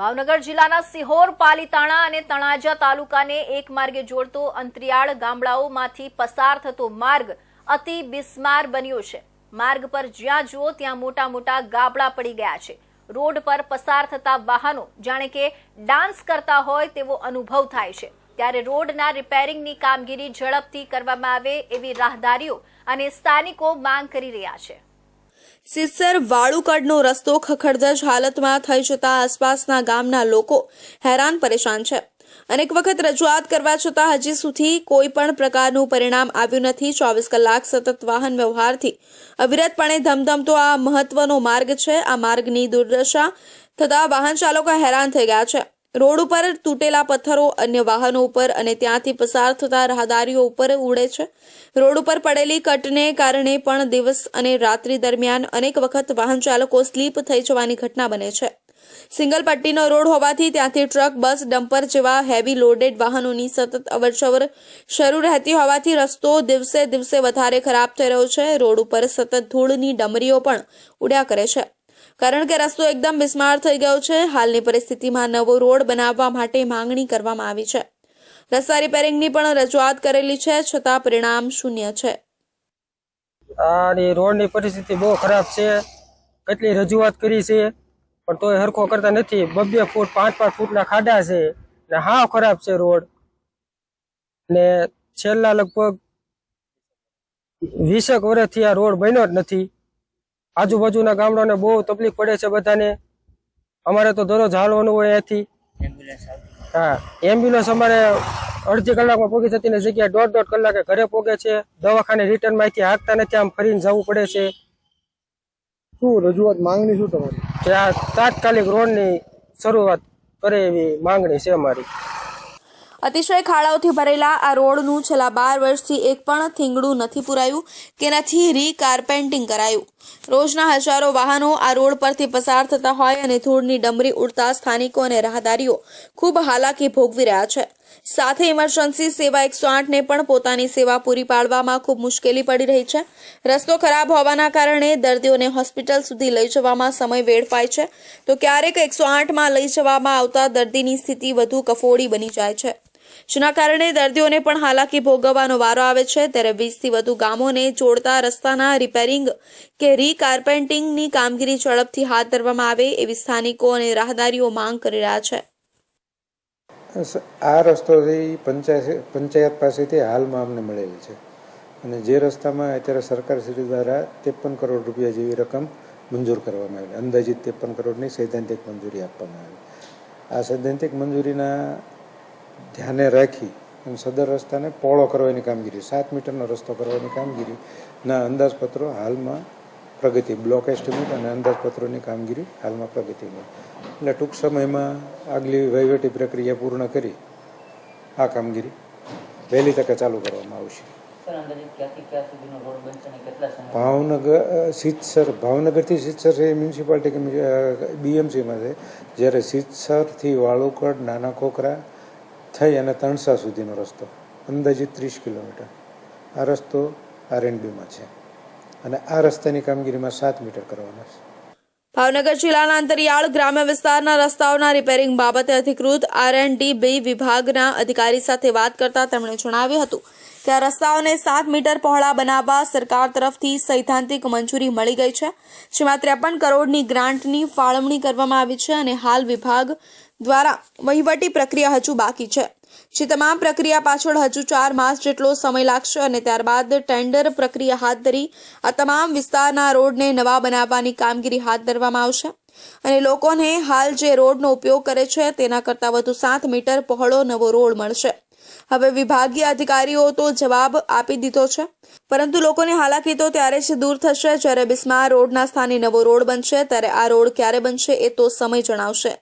ભાવનગર જિલ્લાના સિહોર, પાલીતાણા અને તણાજા તાલુકાને એક માર્ગે જોડતો અંતરિયાળ ગામડાઓમાંથી પસાર થતો માર્ગ અતિ બિસ્માર બન્યો છે. માર્ગ પર જ્યાં જુઓ ત્યાં મોટા મોટા ગાબડા પડી ગયા છે. રોડ પર પસાર થતા વાહનો જાણે કે ડાન્સ કરતા હોય તેવો અનુભવ થાય છે. ત્યારે રોડના રિપેરિંગની કામગીરી ઝડપથી કરવામાં આવે એવી રાહદારીઓ અને સ્થાનિકો માંગ કરી રહ્યા છે. સિસ્સર વાળુકડનો રસ્તો ખખડધજ હાલતમાં થઈ જતા આસપાસના ગામના લોકો હેરાન પરેશાન છે. અનેક વખત રજૂઆત કરવા છતાં હજી સુધી કોઈ પણ પ્રકારનું પરિણામ આવ્યું નથી. ચોવીસ કલાક સતત વાહન વ્યવહારથી અવિરતપણે ધમધમતો આ મહત્વનો માર્ગ છે. આ માર્ગની દુર્દશા થતા વાહન ચાલકો હેરાન થઈ ગયા છે. રોડ ઉપર તૂટેલા પથ્થરો, અન્ય વાહનો ઉપર અને ત્યાંથી પસાર થતા રાહદારીઓ ઉપર ઉડે છે. રોડ ઉપર પડેલી કટને કારણે પણ દિવસ અને રાત્રિ દરમિયાન અનેક વખત વાહન ચાલકો સ્લીપ થઈ જવાની ઘટના બને છે. સિંગલ પટ્ટીનો રોડ હોવાથી ત્યાંથી ટ્રક, બસ, ડમ્પર જેવા હેવી લોડેડ વાહનોની સતત અવરજવર શરૂ રહેતી હોવાથી રસ્તો દિવસે દિવસે વધારે ખરાબ થઈ રહ્યો છે. રોડ ઉપર સતત ધૂળની ડમરીઓ પણ ઉડ્યા કરે છે. કારણ કે રસ્તો એકદમ બિસ્માર થઈ ગયો છે. હાલની પરિસ્થિતિમાં નવો રોડ બનાવવા માટે માંગણી કરવામાં આવી છે. રસ્તા રિપેરિંગની પણ રજૂઆત કરેલી છે, છતાં પરિણામ શૂન્ય છે. આ રોડની પરિસ્થિતિ બહુ ખરાબ છે. કેટલી રજૂઆત કરી છે, પણ તોય હરખો કરતા નથી. બબ્બે ફૂટ, પાંચ પાંચ ફૂટના ખાડા છે. ને હાવ ખરાબ છે રોડ. ને છેલ્લા લગભગ વીસેક વર્ષથી આ રોડ બન્યો જ નથી. આજુબાજુના ગામડાને બહુ તકલીફ પડે છે બધાને. અમારે તો દરરોજ હાલવાનું હોય અહીંયાથી હા એમ્બ્યુલન્સ અમારે અડધી કલાકમાં પહોંચી જતી ને જગ્યાએ દોઢ દોઢ કલાકે ઘરે પહોંચે છે. દવાખાને રિટર્નમાંથી હાંકતા નથી આમ ફરીને જવું પડે છે. શું રજૂઆત માંગણી શું તમારી? કે આ તાત્કાલિક રોડની શરૂઆત કરે એવી માંગણી છે અમારી. અતિશય ખાડાઓથી ભરેલા આ રોડનું છેલ્લા બાર વર્ષથી એક પણ થીંગડું નથી પુરાયું કે નથી રીકાર્પેન્ટિંગ કરાયું. રોજના હજારો વાહનો આ રોડ પરથી પસાર થતા હોય અને ધૂળની ડમરી ઉડતા સ્થાનિકો અને રાહદારીઓ ખૂબ હાલાકી ભોગવી રહ્યા છે. સાથે ઇમરજન્સી સેવા એકસો આઠને પણ પોતાની સેવા પૂરી પાડવામાં ખૂબ મુશ્કેલી પડી રહી છે. રસ્તો ખરાબ હોવાના કારણે દર્દીઓને હોસ્પિટલ સુધી લઈ જવામાં સમય વેડફાય છે. તો ક્યારેક એકસો આઠમાં લઈ જવામાં આવતા દર્દીની સ્થિતિ વધુ કફોડી બની જાય છે. જેના કારણે દર્દીઓને પણ હાલાકી ભોગવવાનો વારો આવે છે. ત્યારે વીસથી વધુ ગામોને જોડતા રસ્તાના રિપેરિંગ કે રીકાર્પેન્ટિંગની કામગીરી ઝડપથી હાથ ધરવામાં આવે એવી સ્થાનિકો અને રાહદારીઓ માંગ કરી રહ્યા છે. આ રસ્તોથી પંચાયત પંચાયત પાસેથી હાલમાં અમને મળેલી છે. અને જે રસ્તામાં અત્યારે સરકાર શ્રી દ્વારા ત્રેપન કરોડ રૂપિયા જેવી રકમ મંજૂર કરવામાં આવી અંદાજિત ત્રેપન કરોડની સૈદ્ધાંતિક મંજૂરી આપવામાં આવી આ સૈદ્ધાંતિક મંજૂરીના ધ્યાને રાખી અને સદર રસ્તાને પહોળો કરવાની કામગીરી સાત મીટરનો રસ્તો કરવાની કામગીરીના અંદાજપત્રો હાલમાં પ્રગતિ બ્લોક એસ્ટિમેટ અને અંદાજપત્રોની કામગીરી હાલમાં પ્રગતિમાં એટલે ટૂંક સમયમાં આગલી વહીવટી પ્રક્રિયા પૂર્ણ કરી આ કામગીરી વહેલી તકે ચાલુ કરવામાં આવશે. ભાવનગર સિતસર ભાવનગરથી સિતસર છે એ મ્યુનિસિપાલિટી બીએમસીમાં છે. જ્યારે સિતસરથી વાળુકડ નાના ખોખરા થઈ અને તણસા સુધીનો રસ્તો, અંદાજે ત્રીસ કિલોમીટર. આ રસ્તો આરએનબીમાં છે. અને આ રસ્તાની કામગીરીમાં સાત મીટર કરવાના છે. ભાવનગર જિલ્લાના અંતરિયાળ ગ્રામ્ય વિસ્તારના રસ્તાઓના રિપેરિંગ બાબતે અધિકૃત આર એન્ડ ડી બી વિભાગના અધિકારી સાથે વાત કરતા તેમણે જણાવ્યું હતું કે આ રસ્તાઓને સાત મીટર પહોળા બનાવવા સરકાર તરફથી સૈદ્ધાંતિક મંજૂરી મળી ગઈ છે. જેમાં ત્રેપન કરોડની ગ્રાન્ટની ફાળવણી કરવામાં આવી છે અને હાલ વિભાગ દ્વારા વહીવટી પ્રક્રિયા હજુ બાકી છે. જે તમામ પ્રક્રિયા પાછળ હજુ ચાર માસ જેટલો સમય લાગશે અને ત્યારબાદ ટેન્ડર પ્રક્રિયા હાથ ધરી આ તમામ વિસ્તારના રોડને નવા બનાવવાની કામગીરી હાથ ધરવામાં આવશે. અને લોકોને હાલ જે રોડનો ઉપયોગ કરે છે તેના કરતાં વધુ સાત મીટર પહોળો નવો રોડ મળશે. હવે વિભાગીય અધિકારીઓ તો જવાબ આપી દીધો છે. પરંતુ લોકોની હાલાકી તો ત્યારે જ દૂર થશે. જ્યારે બિસ્માર રોડના સ્થાને નવો રોડ બનશે, ત્યારે આ રોડ ક્યારે બનશે એ તો સમય જણાવશે.